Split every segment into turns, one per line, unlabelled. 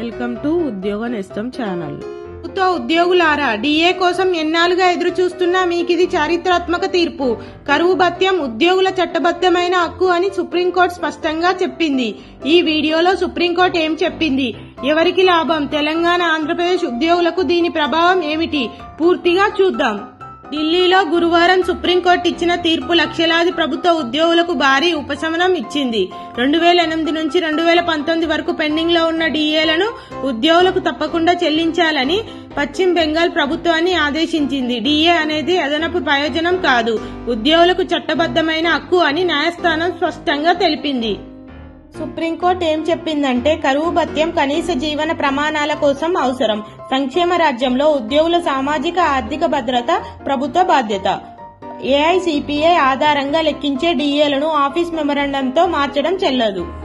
Welcome to ఉద్యోగ నేస్తం channel. ప్రభుత్వ ఉద్యోగులారా డిఏ కోసం ఎన్నాళ్ళుగా ఎదురు చూస్తున్నా మీకు ఇది చారిత్రాత్మక తీర్పు. కరువు భత్యం ఉద్యోగుల చట్టబద్ధమైన హక్కు అని సుప్రీంకోర్టు స్పష్టంగా చెప్పింది. ఈ వీడియోలో సుప్రీంకోర్టు ఏం చెప్పింది? ఎవరికి లాభం? తెలంగాణ ఆంధ్రప్రదేశ్ ఉద్యోగులకు దీని ప్రభావం ఏమిటి? పూర్తిగా చూద్దాం. ఢిల్లీలో గురువారం సుప్రీంకోర్టు ఇచ్చిన తీర్పు లక్షలాది ప్రభుత్వ ఉద్యోగులకు భారీ ఉపశమనం ఇచ్చింది. రెండు వేల ఎనిమిది నుంచి రెండు వేల పంతొమ్మిది వరకు పెండింగ్లో ఉన్న డిఏలను ఉద్యోగులకు తప్పకుండా చెల్లించాలని పశ్చిమ బెంగాల్ ప్రభుత్వాన్ని ఆదేశించింది. డిఏ అనేది అదనపు ప్రయోజనం కాదు. ఉద్యోగులకు చట్టబద్ధమైన హక్కు అని న్యాయస్థానం స్పష్టంగా తెలిపింది. సుప్రీంకోర్టు ఏం చెప్పిందంటే కరువు భత్యం కనీస జీవన ప్రమాణాల కోసం అవసరం. సంక్షేమ రాజ్యంలో ఉద్యోగుల సామాజిక ఆర్థిక భద్రత ప్రభుత్వ బాధ్యత. ఏఐసిపిఐ ఆధారంగా లెక్కించే డిఏలను ఆఫీస్ మెమరాండంతో మార్చడం చెల్లదు.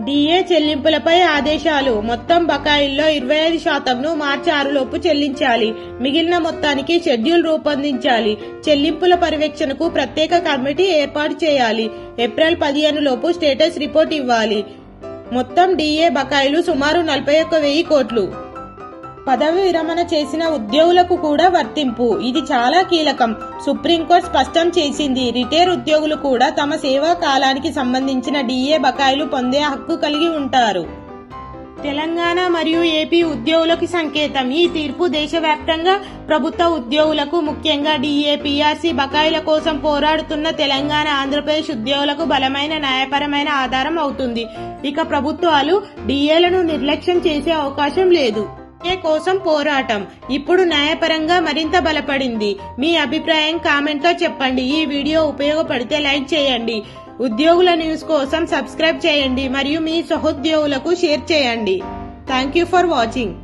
డిఏ చెల్లింపులపై ఆదేశాలు. మొత్తం బకాయిల్లో ఇరవై ఐదు శాతంను మార్చి ఆరులోపు చెల్లించాలి. మిగిలిన మొత్తానికి షెడ్యూల్ రూపొందించాలి. చెల్లింపుల పర్యవేక్షణకు ప్రత్యేక కమిటీ ఏర్పాటు చేయాలి. ఏప్రిల్ పదిహేను లోపు స్టేటస్ రిపోర్ట్ ఇవ్వాలి. మొత్తం డిఏ బకాయిలు సుమారు నలభై ఒక్క వెయ్యి కోట్లు. పదవి విరమణ చేసిన ఉద్యోగులకు కూడా వర్తింపు. ఇది చాలా కీలకం. సుప్రీంకోర్టు స్పష్టం చేసింది. రిటైర్ ఉద్యోగులు కూడా తమ సేవా కాలానికి సంబంధించిన డిఏ బకాయిలు పొందే హక్కు కలిగి ఉంటారు. తెలంగాణ మరియు ఏపీ ఉద్యోగులకు సంకేతం. ఈ తీర్పు దేశవ్యాప్తంగా ప్రభుత్వ ఉద్యోగులకు ముఖ్యంగా డిఏ పీఆర్సీ బకాయిల కోసం పోరాడుతున్న తెలంగాణ ఆంధ్రప్రదేశ్ ఉద్యోగులకు బలమైన న్యాయపరమైన ఆధారం అవుతుంది. ఇక ప్రభుత్వాలు డిఏలను నిర్లక్ష్యం చేసే అవకాశం లేదు. డిఏ కోసం పోరాటం. ఇప్పుడు న్యాయపరంగా మరింత బలపడింది. మీ అభిప్రాయం కామెంట్లో చెప్పండి. ఈ వీడియో ఉపయోగపడితే లైక్ చేయండి. ఉద్యోగుల న్యూస్ కోసం సబ్స్క్రైబ్ చేయండి. మరియు మీ సహోద్యోగులకు షేర్ చేయండి. Thank you for watching.